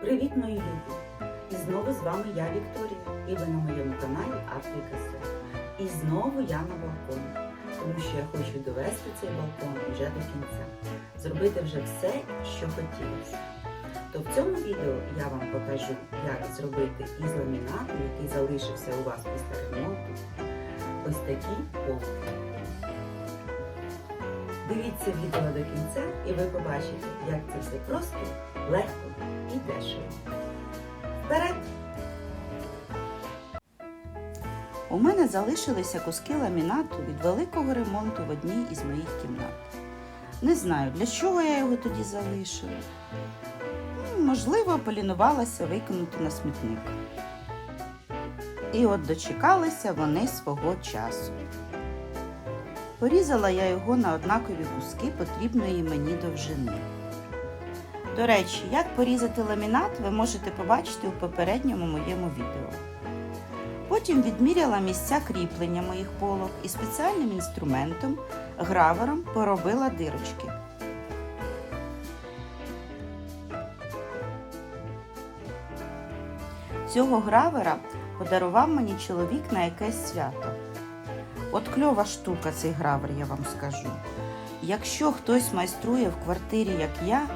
Привіт, мої любі! І знову з вами я, Вікторія, і ви на моєму каналі Арт і І знову я на балконі, тому що я хочу довести цей балкон вже до кінця, зробити вже все, що хотілося. То в цьому відео я вам покажу, як зробити із ламінату, який залишився у вас після ремонту, ось такі полки. Дивіться відео до кінця і ви побачите, як це все просто, легко дешево. Вперед! У мене залишилися куски ламінату від великого ремонту в одній із моїх кімнат. Не знаю, для чого я його тоді залишила. Можливо, полінувалася викинути на смітник. І от дочекалися вони свого часу. Порізала я його на однакові куски потрібної мені довжини. До речі, як порізати ламінат, ви можете побачити у попередньому моєму відео. Потім відміряла місця кріплення моїх полок і спеціальним інструментом, гравером поробила дирочки. Цього гравера подарував мені чоловік на якесь свято. От кльова штука цей гравер, я вам скажу. Якщо хтось майструє в квартирі, як я,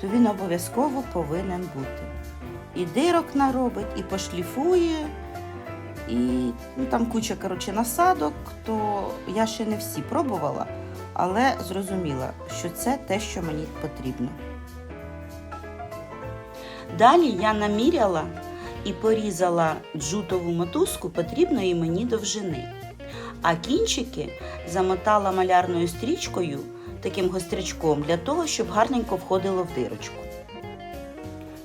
то він обов'язково повинен бути. І дирок наробить, і пошліфує, і ну, там куча коротше, насадок, то я ще не всі пробувала, але зрозуміла, що це те, що мені потрібно. Далі я наміряла і порізала джутову мотузку потрібної мені довжини. А кінчики замотала малярною стрічкою, таким гострячком, для того, щоб гарненько входило в дирочку.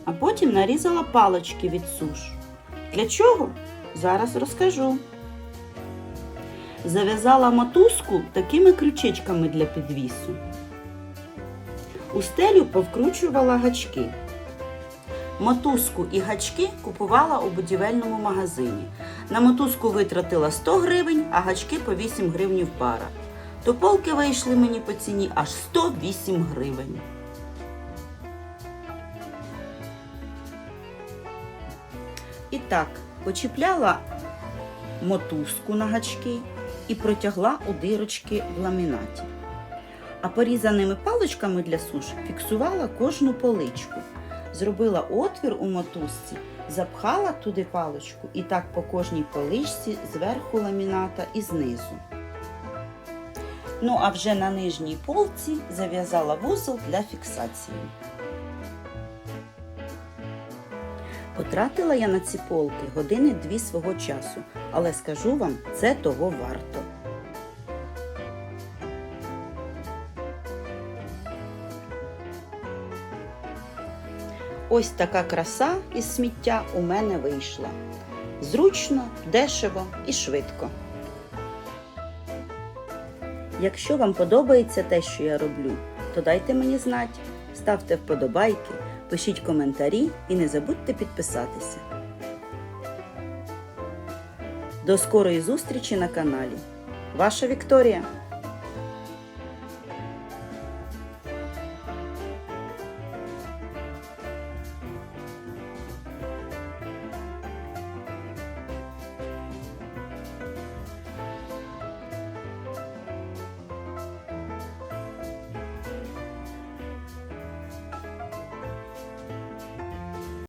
А потім нарізала палочки від суш. Для чого? Зараз розкажу. Зав'язала мотузку такими крючечками для підвісу. У стелю повкручувала гачки. Мотузку і гачки купувала у будівельному магазині. На мотузку витратила 100 гривень, а гачки по 8 гривень пара. То полки вийшли мені по ціні аж 108 гривень. І так, почіпляла мотузку на гачки і протягла у дирочки в ламінаті. А порізаними паличками для суш фіксувала кожну поличку. Зробила отвір у мотузці, запхала туди паличку і так по кожній поличці зверху ламіната і знизу. Ну а вже на нижній полці зав'язала вузол для фіксації. Потратила я на ці полки години дві свого часу, але скажу вам, це того варто. Ось така краса із сміття у мене вийшла. Зручно, дешево і швидко. Якщо вам подобається те, що я роблю, то дайте мені знати, ставте вподобайки, пишіть коментарі і не забудьте підписатися. До скорої зустрічі на каналі. Ваша Вікторія!